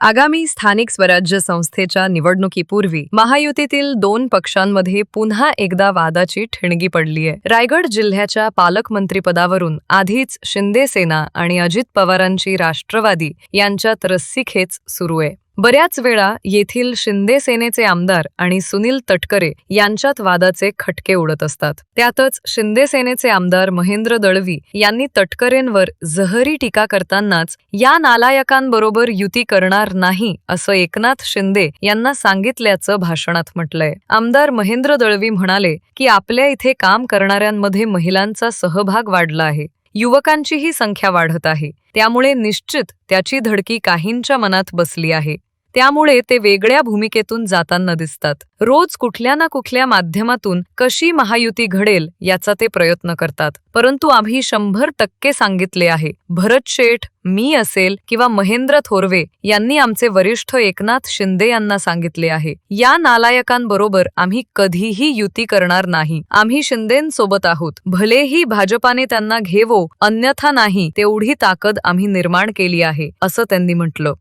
आगामी स्थानिक स्वराज्य संस्थेच्या निवडणुकीपूर्वी महायुतीतील दोन पक्षांमध्ये पुन्हा एकदा वादाची ठिणगी पडलीय रायगड जिल्ह्याच्या पालकमंत्रीपदावरून आधीच शिंदे सेना आणि अजित पवारांची राष्ट्रवादी यांच्यात रस्सीखेच सुरू आहे. बऱ्याच वेळा येथील शिंदे सेनेचे आमदार आणि सुनील तटकरे यांच्यात वादाचे खटके उडत असतात. त्यातच शिंदे सेनेचे आमदार महेंद्र दळवी यांनी तटकरेंवर जहरी टीका करतानाच या नालायकांबरोबर युती करणार नाही असं एकनाथ शिंदे यांना सांगितल्याचं भाषणात म्हटलंय. आमदार महेंद्र दळवी म्हणाले की आपल्या इथे काम करणाऱ्यांमध्ये महिलांचा सहभाग वाढला आहे. युवकांचीही संख्या वाढत आहे. त्यामुळे निश्चित त्याची धडकी काहींच्या मनात बसली आहे. त्यामुळे ते वेगळ्या भूमिकेतून जाताना दिसतात. रोज कुठल्या ना कुठल्या माध्यमातून कशी महायुती घडेल याचा ते प्रयत्न करतात. परंतु आम्ही शंभर टक्के सांगितले आहे भरत शेठ मी असेल किंवा महेंद्र थोरवे यांनी आमचे वरिष्ठ एकनाथ शिंदे यांना सांगितले आहे. या नालायकांबरोबर आम्ही कधीही युती करणार नाही. आम्ही शिंदेंसोबत आहोत. भलेही भाजपाने त्यांना घेवो अन्यथा नाही तेवढी ताकद आम्ही निर्माण केली आहे असं त्यांनी म्हटलं.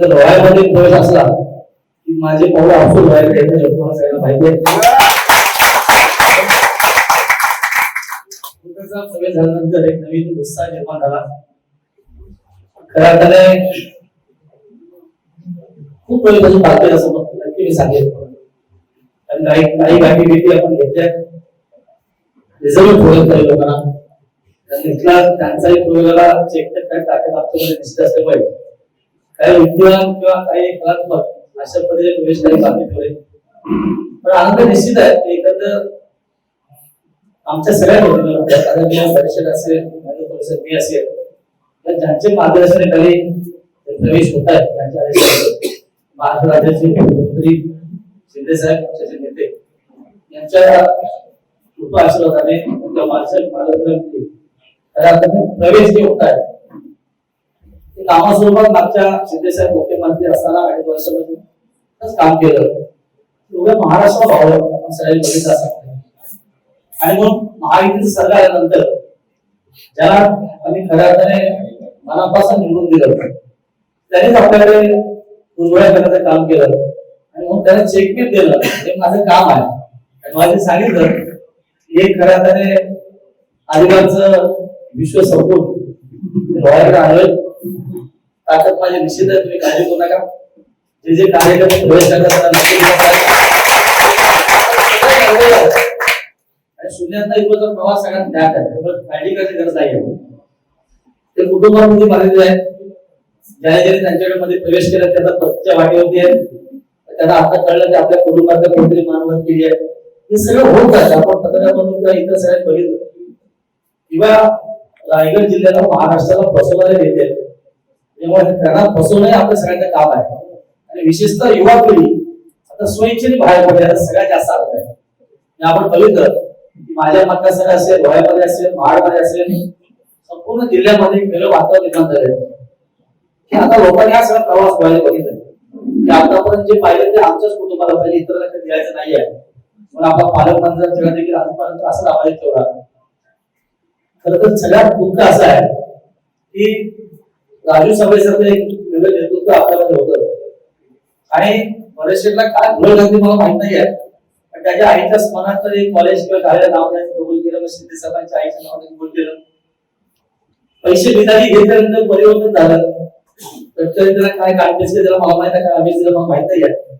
तर डोळ्यामध्ये प्रवेश असला की माझे पाऊल अवसूल व्हायला पाहिजे सगळ्यांना माहिती प्रवेश झाल्यानंतर एक नवीन उत्साह निर्माण झाला. खऱ्या अर्थाने खूप वेळेपासून बातमी असं नक्की मी सांगेल कारण काही काही गाठी भेटी आपण घेतल्या. रिझर्व ठेवत काही लोकांना. त्यांचाही प्रयोगाला चेक काय ताकद आमच्यामध्ये दिसत असल्यामुळे काही उद्योग किंवा काही कलात्मक अशा पद्धतीने प्रवेश काही बातमी ठेवले पण आनंद निश्चित आहे. की एकंदर आमच्या सगळ्या गोष्टी आदरणीय परिषद असेल परिषद मी असेल तर ज्यांचे मार्गदर्शनाखाली हे प्रवेश होत आहेत त्यांच्या महाराष्ट्र राज्याचे मुख्यमंत्री शिंदे साहेब पक्षाचे नेते यांच्या कृपा आशीर्वादाने त्या माणसं मार्गदर्शन प्रवेश जे होत आहे कामासोबत मागच्या शिंदेसाहेब मुख्यमंत्री असताना अडीच वर्षामध्ये काम केलं. एवढ्या महाराष्ट्र आपण सगळ्यांनी बघितलं असं आणि मग महायुतीचं सरकार आल्यानंतर ज्याला आम्ही खऱ्या अर्थाने मनापासून निवडून दिलं त्यांनीच आपल्याकडे उर्वळ्या करण्याचं काम केलं. आणि मग त्याला चेकमेट दिलं हे माझं काम आहे. आणि मला ते सांगितलं हे खऱ्या अर्थाने अलिबागचं विश्व संपून डोळ्याकडे आलं. ताकद माझी निश्चित तुम्ही काळजी करू नका. जे जे कार्यक्रम प्रवेश करतात आणि शून्यातला इकडचा प्रवास सगळ्यात ज्ञात आहे काळजी करायची गरज आहे ते कुटुंबामध्ये बांधलेले आहेत. ज्याने ज्याने त्यांच्याकडे मध्ये प्रवेश केला त्यांना पत्त्या वाटेवरती आहे. त्यांना आता कळलं की आपल्या कुटुंबात कोणतरी मानवत केली आहे हे सगळं होत जातं आपण पत्रकामधून किंवा इतर सगळ्यात बघितलं. किंवा रायगड जिल्ह्याला महाराष्ट्राला फसवणारे नेते. आहेत. त्यामुळे त्यांना फसवणं आपलं सगळ्यांचं काम आहे. आणि विशेषतः युवा पिढी आता स्वइच्छेने बाहेर पडली सगळ्यात जास्त आग्रह आहे. आपण बघितलं की माझ्या मतदारसंघ असेल धुळ्यामध्ये असेल महाडमध्ये असेल संपूर्ण जिल्ह्यामध्ये वेगळं वातावरण निर्माण झालंय की आता लोकांनी हा सगळा प्रवास व्हायला बघितलं. की आतापर्यंत जे पाहिलं ते आमच्याच कुटुंबाला पाहिजे इतरांना काही द्यायचं नाही आहे. पण आपला पालकमंत्री सगळं देखील आजपर्यंत असं लावायचं तेवढा खर तर सगळ्यात दुःख असं आहे की राजू सभेसारखं एक वेगळं नेतृत्व आपल्यामध्ये होतं. आणि बरेचशेला काय घोळ घातली मला माहीत नाही आहे. पण त्याच्या आईच्या स्मरणात तर एक कॉलेज किंवा कार्य नाव द्यायचं कबूल केलं शिंदे साहेबांच्या आईच्या नावाने कबूल केलं. पैसे विधानी घेतल्यानंतर परिवर्तन झालं. तर त्याला काय काढतेस त्याला मला माहीत आहे काय आम्ही मला माहीत नाही आहे.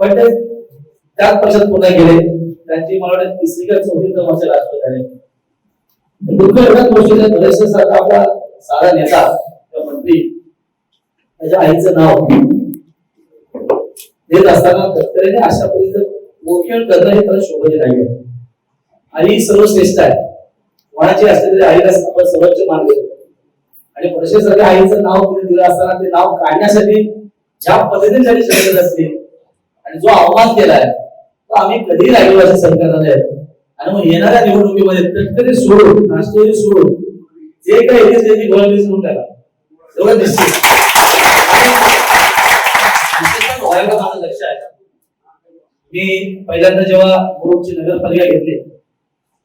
पण ते त्याच पक्षात पुन्हा गेले. त्यांची मला वाटतं तिसरी का चौथी क्रमांकाचे राजकीय झाले. दुःख एवढ्याच गोष्टीचा बरेचसे सारखा आपला साधा नेता किंवा त्याच्या आईचं नाव देत असताना तत्कालीन अशा पद्धतीचं मोखेळ करणं हे त्याला शोभले नाही आई सर्वश्रेष्ठ आहे. कोणाची असते तरी आईला आपण सर्वोच्च मानले. आणि परिषदेसाठी आईचं नाव तिने दिलं असताना ते नाव काढण्यासाठी ज्या पद्धतीने त्यांनी शब्द असतील आणि जो अवमान केलाय तो आम्ही कधी राहिलो असं सरकारला नाही आणि मग येणाऱ्या निवडणुकीमध्ये तटकरी सोडून राष्ट्रवादी सोडून जे काही येते त्याची गोळा म्हणून त्याला. एवढं निश्चित माझं लक्ष आहे. मी पहिल्यांदा जेव्हा मुरुडची नगरपालिका घेतली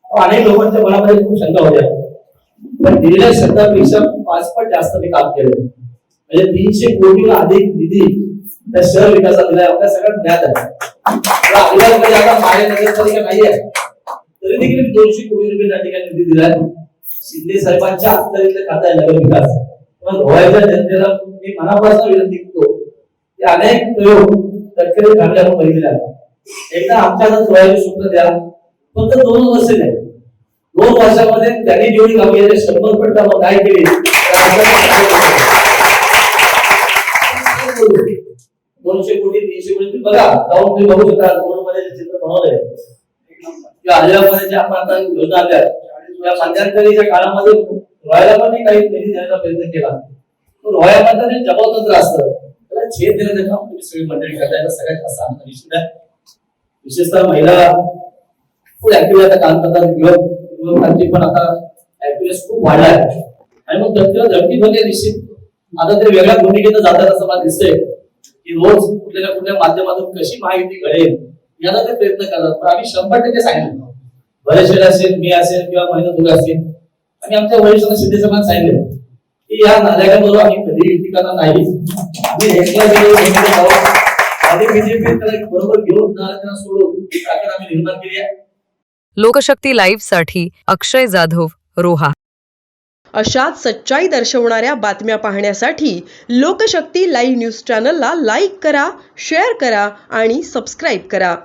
अनेक लोकांच्या मनामध्ये खूप शंका होत्या. पण दिलेल्या शब्दापेक्षा पाचपट जास्त मी काम केलं. म्हणजे तीनशे कोटी अधिक निधी त्या शहर विकासात दिला आपल्या सगळ्यात ज्ञात आहे. म्हणजे आता माझ्या नगरपालिका नाही आहे. तरी देखील दोनशे कोटी रुपये त्या ठिकाणी निधी दिला शिंदे साहेबांच्या अखत्यारीतले खाता आहे नगर विकास पण धुळ्याच्या जनतेला मी मनापासून विनंती करतो की अनेक प्रयोग तटकरे फॅमिली आपण बघितले आहेत. एकदा आमच्या हातात धुळ्याचे सूत्र द्या फक्त दोन वर्ष नाही. दोन वर्षामध्ये त्यांनी जेवढी कामी केली शंभर पट कामं काय केली दोनशे कोटी. तीनशे कोटी. तुम्ही बघा जाऊन तुम्ही बघू शकता दोन मध्ये चित्र बनवलंय. किंवा हल्ल्यामध्ये जे आपण आता योजना आल्या या मध्यंतरीच्या काळामध्ये रोयाला पण काही निधी देण्याचा प्रयत्न केला. पण रोयामध्ये जे जबाबतंत्र असतं त्याला छेद देण्याचं काम तुम्ही म्हणजे सगळी मंडळी करता सगळ्यात जास्त निश्चित आहे. विशेषतः महिला खूप ऍक्टिव्ह आता काम करतात युवक युवकांची पण आता ऍक्टिव्ह खूप वाढला आहे आणि मग त्याला धडकी म्हणजे निश्चित आता तरी वेगळ्या भूमिकेत जातात असं मला दिसतंय की रोज कुठल्या कुठल्या माध्यमातून कशी माहिती घडेल याचा ते प्रयत्न करतात. पण आम्ही शंभर टक्के सांगितलं. बरेचसे असेल मी असेल किंवा महिला तुला असेल आणि आमच्या वरिष्ठांना शिंदे साहेबांना सांगितलं की या नाल्याकडे आम्ही कधी करणार नाही आम्ही हेक्टर गेलो हेक्टर जाऊ आणि बीजेपी बरोबर घेऊन नाल्याकडे सोडून ताकद आम्ही निर्माण केली आहे. लोकशक्ती लाईव्हसाठी अक्षय जाधव रोहा. अशाच सच्चाई दर्शवणाऱ्या बातम्या पाहण्यासाठी लोकशक्ती लाईव्ह न्यूज चॅनलला लाईक करा शेअर करा आणि सबस्क्राईब करा.